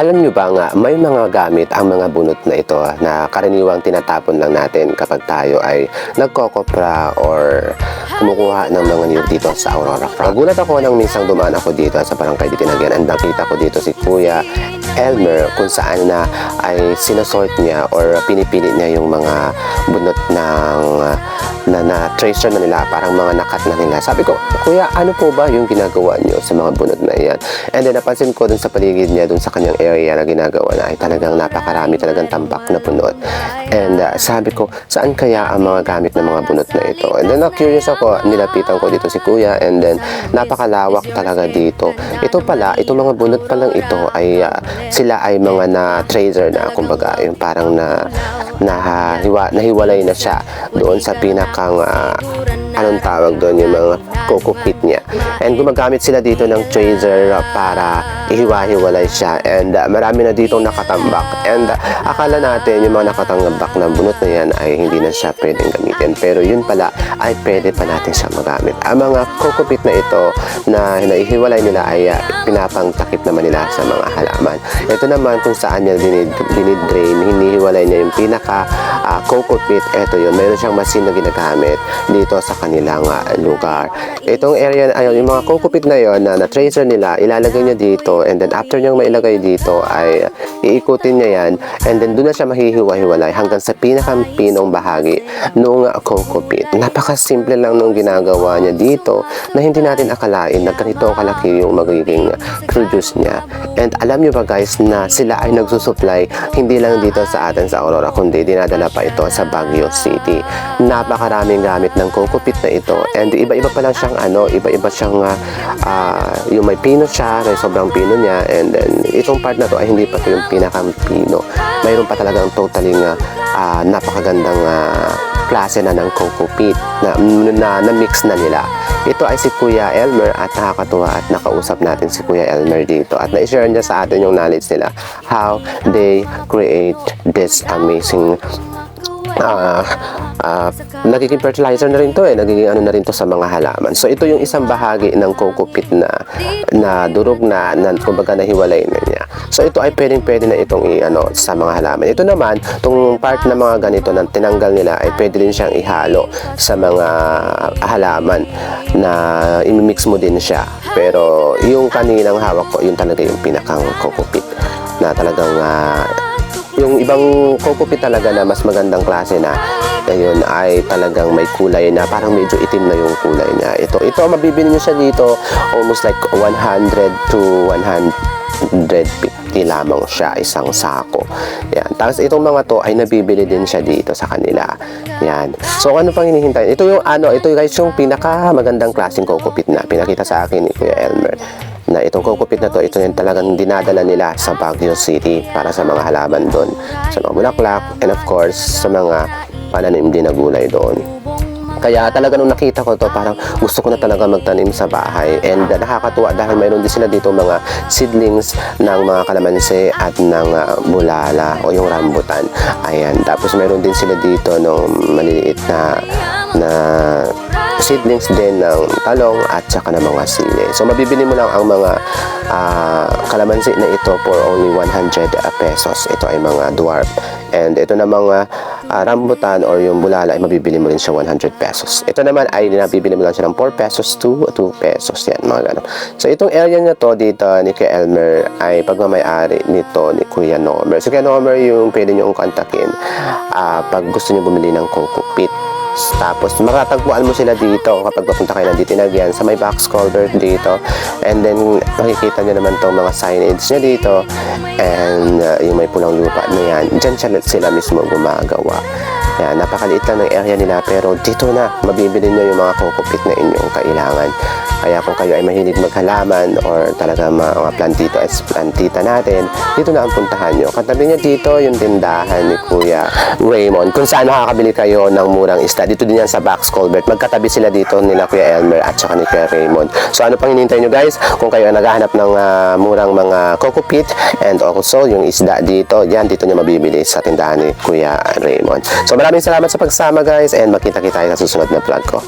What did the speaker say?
Alam nyo ba nga, may mga gamit ang mga bunot na ito na karaniwang tinatapon lang natin kapag tayo ay nagkokopra or kumukuha ng mga niyog dito sa Aurora Farm. Nagulat ako nang minsang dumaan ako dito sa barangay Ditinagyan and nakita ko dito si Kuya Elmer kung saan na ay sinasort niya or pinipili niya yung mga bunot ng na, na tracer na nila, parang mga nakat na nila. Sabi ko, Kuya, ano po ba yung ginagawa niyo sa mga bunot na iyan? And then napansin ko dun sa paligid niya, dun sa kanyang area na ginagawa na ay talagang napakarami talagang tambak na bunot. And uh, sabi ko, saan kaya ang mga gamit ng mga bunot na ito? And then na-curious ako, nilapitan ko dito si Kuya and then napakalawak talaga dito. Ito pala, itong mga bunot pa lang ito ay uh, sila ay mga na tracer na kumbaga yung parang na nahiwa, nahiwalay na siya doon sa pinakang ah, anong tawag doon yung mga coco pit niya. And gumagamit sila dito ng ah, para ihiwa-hiwalay siya. And ah, marami na ditong nakatambak. And ah, akala natin yung mga nakatambak na bunot na yan ay hindi na siya pwedeng gamitin. Pero yun pala ay pwede pa natin siya magamit. Ang mga coco pit na ito na naihiwalay nila ay ah, pinapangtakip naman nila sa mga halaman. Ito naman kung saan niya dinid, dinidrain, hinihiwalay niya yung pinaka ah, coco pit. Ito yun, mayroon siyang machine na ginagamit dito sa kanilang ah, lugar. Itong area, ayun, yung mga coco pit na yon na, na tracer nila, ilalagay niya dito and then after niyang mailagay dito ay iikutin niya yan and then doon na siya mahihiwa-hiwalay hanggang sa pinakampinong bahagi nung ah, coco pit. Napakasimple lang nung ginagawa niya dito na hindi natin akalain na ganito kalaki yung magiging produce niya. And alam niyo ba guys na sila ay nagsusupply hindi lang dito sa atin sa Aurora kundi dinadala pa ito sa Baguio City. Napakaraming gamit ng coco pit na ito and iba-iba pa lang siyang ano, iba-iba siyang ah, ah, yung may pino siya, may sobrang pino niya and then itong part na to ay hindi pa to yung pinakang pino. Mayroon pa talagang totally nga ah, napakagandang ah, klase na ng coco pit na, na, na mix na nila. Ito ay si Kuya Elmer at nakakatuwa at nakausap natin si Kuya Elmer dito at na-share niya sa atin yung knowledge nila how they create this amazing ah ah, nagiging fertilizer na rin to eh nagiging ano na rin to sa mga halaman. So ito yung isang bahagi ng coco pit na na durog na, na kumbaga nahiwalay na niya. So ito ay pwedeng pwede na itong i, ano, sa mga halaman. Ito naman itong part na mga ganito na tinanggal nila ay pwede din siyang ihalo sa mga halaman na imimix mo din siya. Pero yung kaninang hawak ko yun talaga yung pinakang coco pit na talagang ah, yung ibang coco pit talaga na mas magandang klase na ayun ay talagang may kulay na parang medyo itim na yung kulay niya. Ito, ito mabibili niyo siya dito almost like 100 to 150 lamang siya isang sako. Yan. Tapos itong mga to ay nabibili din siya dito sa kanila. Yan. So ano pang hinihintay? Ito yung ano, ito guys yung pinaka magandang klaseng coco pit na pinakita sa akin ni Kuya Elmer na itong coco pit na to, ito yung talagang dinadala nila sa Baguio City para sa mga halaman doon, sa mga bulaklak, and of course, sa mga pananim din na gulay doon. Kaya talaga nung nakita ko to parang gusto ko na talaga magtanim sa bahay and uh, nakakatuwa dahil mayroon din sila dito mga seedlings ng mga kalamansi at ng uh, bulala o yung rambutan. Ayan. Tapos mayroon din sila dito ng maliliit na na seedlings din ng talong at saka ng mga sili. So mabibili mo lang ang mga ah, kalamansi na ito for only 100 pesos. Ito ay mga dwarf. And ito na mga ah, rambutan or yung bulala ay mabibili mo rin siya 100 pesos. Ito naman ay nabibili mo lang siya ng 4 pesos to 2 pesos. Yan, mga ganun. So itong area na to dito ni Kuya Elmer ay pagmamayari nito ni Kuya Nomer. So Kuya Nomer yung pwede nyo kontakin ah, pag gusto nyo bumili ng coco pit. Tapos makatagpuan mo sila dito kapag papunta kayo ng Ditinagyan sa may box culvert dito. And then makikita nyo naman tong mga signage niya dito. And uh, yung may pulang lupa na yan. Diyan sila mismo gumagawa. Yan, napakaliit lang ng area nila pero dito na mabibili nyo yung mga kukupit na inyong kailangan. Kaya kung kayo ay mahilig maghalaman or talaga mga, plantito at plantita natin, dito na ang puntahan nyo. Katabi niya dito yung tindahan ni Kuya Raymond kung saan makakabili kayo ng murang isda. Dito din yan sa Box Colbert. Magkatabi sila dito nila Kuya Elmer at saka ni Kuya Raymond. So ano pang hinihintay nyo guys? Kung kayo ay naghahanap ng ah, murang mga coco pit and also yung isda dito, yan dito nyo mabibili sa tindahan ni Kuya Raymond. So salamat sa pagsama guys and makita-kita tayo sa susunod na vlog ko.